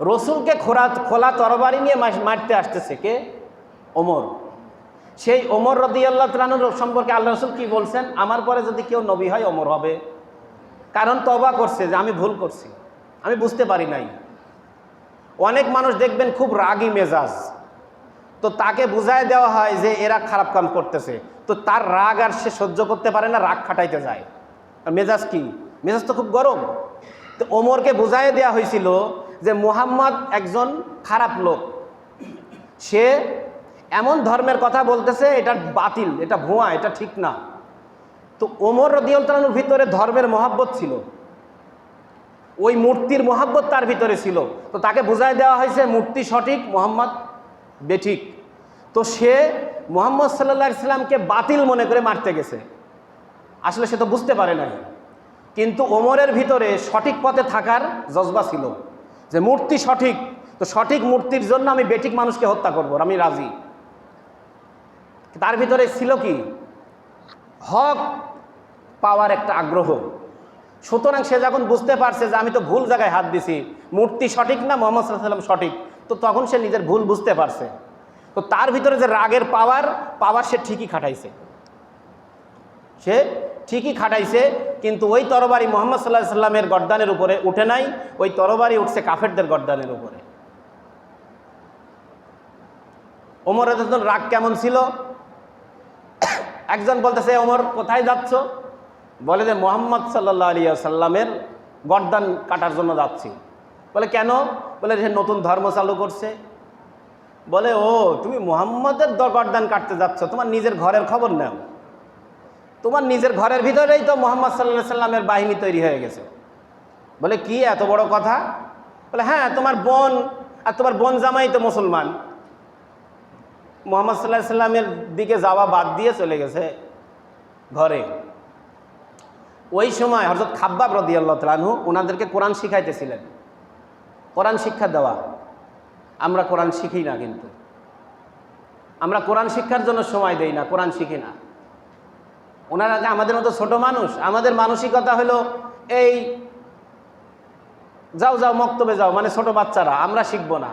রসুলকে খোরা খোলা তরবারি নিয়ে মারতে আসতেছে কে? ওমর। সেই ওমর রদি আল্লাহ তালানুর সম্পর্কে আল্লাহ রসুল কি বলছেন? আমার পরে যদি কেউ নবী হয়, ওমর হবে। কারণ তবা করছে যে আমি ভুল করছি। আমি বুঝতে পারি নাই। অনেক মানুষ দেখবেন খুব রাগী মেজাজ। তো তাকে বুঝায় দেওয়া হয় যে এরা খারাপ কাম করতেছে। তো তার রাগ আর সে সহ্য করতে পারে না, রাগ খাটাইতে যায়। মেজাজ কি? মেজাজ তো খুব গরম। তো ওমরকে বুঝাই দেওয়া হয়েছিল যে মুহাম্মদ একজন খারাপ লোক। সে এমন ধর্মের কথা বলতেছে, এটা বাতিল, এটা ভুয়া, এটা ঠিক না। তো ওমর রদিউল্লাহর ভিতরে ধর্মের মহাব্বত ছিল। ওই মূর্তির মহাব্বত তার ভিতরে ছিল। তো তাকে বুঝাই দেওয়া হয়েছে, মূর্তি সঠিক, মোহাম্মদ বেঠিক। তো সে মোহাম্মদ সাল্লা ইসলামকে বাতিল মনে করে মারতে গেছে। আসলে সে তো বুঝতে পারে নাই। কিন্তু ওমরের ভিতরে সঠিক পথে থাকার জজবা ছিল। যে মূর্তি সঠিক, তো সঠিক মূর্তির জন্য আমি বেটিক মানুষকে হত্যা করব আমি রাজি। তার ভিতরে ছিল কি? হক পাওয়ার একটা আগ্রহ। সুতরাং সে যখন বুঝতে পারছে যে আমি তো ভুল জায়গায় হাত দিছি, মূর্তি সঠিক না মোহাম্মদ সাল্লাম সঠিক, তো তখন সে নিজের ভুল বুঝতে পারছে। তো তার ভিতরে যে রাগের পাওয়ার পাওয়ার সে ঠিকই খাটাইছে। সে ঠিকই খাটাইছে, কিন্তু ওই তরবারি মোহাম্মদ সাল্লাহ সাল্লামের গর্দানের উপরে উঠে নাই, ওই তরবারি উঠছে কাফেরদের গর্দানের উপরে। ওমর রাদিয়াল্লাহু রাগ কেমন ছিল? একজন বলতেছে, ওমর, কোথায় যাচ্ছ? বলে যে, মোহাম্মদ সাল্লাহ আলিয়া সাল্লামের গর্দান কাটার জন্য যাচ্ছি। বলে, কেন? বলে, সে নতুন ধর্ম চালু করছে। বলে, ও, তুমি মোহাম্মদের গর্দান কাটতে যাচ্ছ, তোমার নিজের ঘরের খবর নাও। তোমার নিজের ঘরের ভিতরেই তো মোহাম্মদ সাল্লাহ সাল্লামের বাহিনী তৈরি হয়ে গেছে। বলে, কি এত বড় কথা? বলে হ্যাঁ তোমার বোন আর তোমার বোন জামাই তো মুসলমান। মোহাম্মদ সাল্লাহ সাল্লামের দিকে যাওয়া বাদ দিয়ে চলে গেছে ঘরে। ওই সময় হজরত খাব্বাব রদি আল্লাহ তালু ওনাদেরকে কোরআন শিখাইতেছিলেন। কোরআন শিক্ষা দেওয়া। আমরা কোরআন শিখি না কিন্তু। আমরা কোরআন শিক্ষার জন্য সময় দেই না, কোরআন শিখি না। ওনারা আমাদের মতো ছোট মানুষ, আমাদের মানসিকতা হলো এই, যাও যাও, মক্তবে যাও মানে ছোট বাচ্চারা, আমরা শিখব না।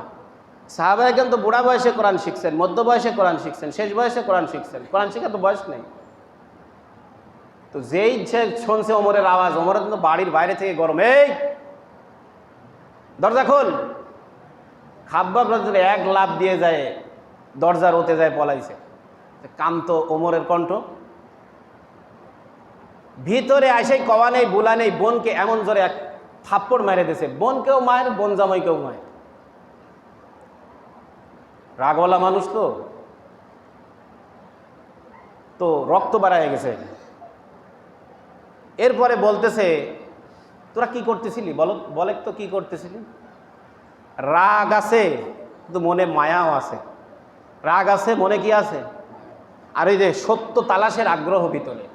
সাহাবাহ কিন্তু বুড়া বয়সে কোরআন শিখছেন, মধ্য বয়সে কোরআন শিখছেন, শেষ বয়সে কোরআন শিখছেন। কোরআন শিখা তো বয়স নেই। তো যেই সে শুনছে ওমরের আওয়াজ ওমরের কিন্তু বাড়ির বাইরে থেকে গরম, এই, দরজা খোল। খাব্বাব এক লাভ দিয়ে যায়, দরজা রতে যায়, পলাইছে। কাম তো ওমরের কণ্ঠ ভিতরে আসে, কওয়া নেই, বোলা নেই, বোনকে এমন জোরে এক থাপ্পড় মেরে দিয়েছে বোনকেও মায়ের, বোন জামাইকেও মায়ের। রাগওয়ালা মানুষ তো। তো রক্ত বাড়ায় গেছে। এরপরে বলতেছে, তোরা কি করতেছিলি? বলো বলে তো কি করতেছিলি? রাগ আছে, কিন্তু মনে মায়াও আছে। রাগ আছে, মনে কি আছে? আর ওই যে সত্য তালাশের আগ্রহ ভিতরে।